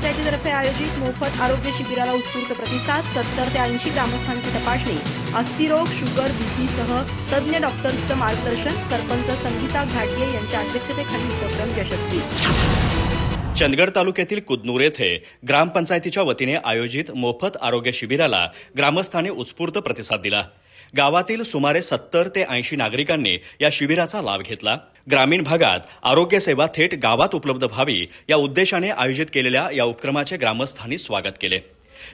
आयोजित मोफत आरोग्य शिबिराला उत्स्फूर्त प्रतिसाद सत्तर ते ऐंशी ग्रामस्थांची तपासणी अस्थिरोग शुगर बीपीसह तज्ज्ञ डॉक्टर्सचं मार्गदर्शन सरपंच संगीता घाटगे यांच्या अध्यक्षतेखाली उपक्रम यशस्वी. चंदगड तालुक्यातील कुदनूर येथे ग्रामपंचायतीच्या वतीने आयोजित मोफत आरोग्य शिबिराला ग्रामस्थांनी उत्स्फूर्त प्रतिसाद दिला. गावातील सुमारे सत्तर ते ऐंशी नागरिकांनी या शिबिराचा लाभ घेतला. ग्रामीण भागात आरोग्यसेवा थेट गावात उपलब्ध व्हावी या उद्देशाने आयोजित केलेल्या या उपक्रमाचे ग्रामस्थांनी स्वागत केले.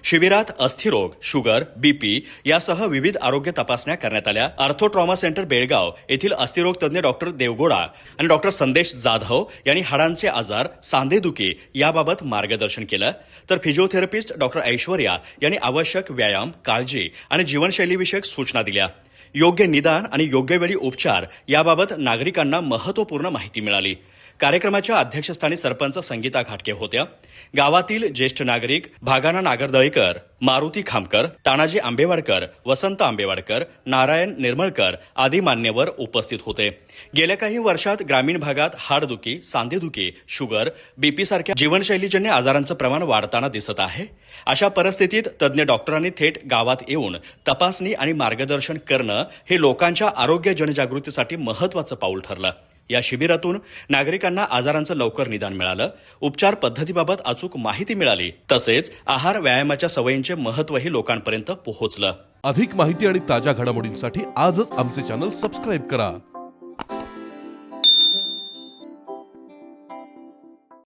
शिबिरात अस्थिरोग शुगर बीपी यासह विविध आरोग्य तपासण्या करण्यात आल्या. आर्थो ट्रॉमा सेंटर बेळगाव येथील अस्थिरोग तज्ज्ञ डॉक्टर देवगोडा आणि डॉक्टर संदेश जाधव यांनी हाडांचे आजार सांधेदुखी याबाबत मार्गदर्शन केलं. तर फिजिओथेरपिस्ट डॉक्टर ऐश्वर्या यांनी आवश्यक व्यायाम काळजी आणि जीवनशैलीविषयक सूचना दिल्या. योग्य निदान आणि योग्य वेळी उपचार याबाबत नागरिकांना महत्त्वपूर्ण माहिती मिळाली. कार्यक्रमाच्या अध्यक्षस्थानी सरपंच संगीता घाटके होत्या. गावातील ज्येष्ठ नागरिक भागाना नागरदळीकर मारुती खामकर तानाजी आंबेवाडकर वसंत आंबेवाडकर नारायण निर्मळकर आदी मान्यवर उपस्थित होते. गेल्या काही वर्षात ग्रामीण भागात हाडदुखी सांधेदुखी शुगर बीपी सारख्या जीवनशैलीजन्य आजारांचं प्रमाण वाढताना दिसत आहे. अशा परिस्थितीत तज्ज्ञ डॉक्टरांनी थेट गावात येऊन तपासणी आणि मार्गदर्शन करणं हे लोकांच्या आरोग्य जनजागृतीसाठी महत्वाचं पाऊल ठरलं. या शिबिरातून नागरिकांना आजारांचं लवकर निदान मिळालं. उपचार पद्धतीबाबत अचूक माहिती मिळाली. तसेच आहार व्यायामाच्या सवयींचे महत्त्वही लोकांपर्यंत पोहोचलं. अधिक माहिती आणि ताज्या घडामोडींसाठी आजच आमचे चॅनल सबस्क्राईब करा.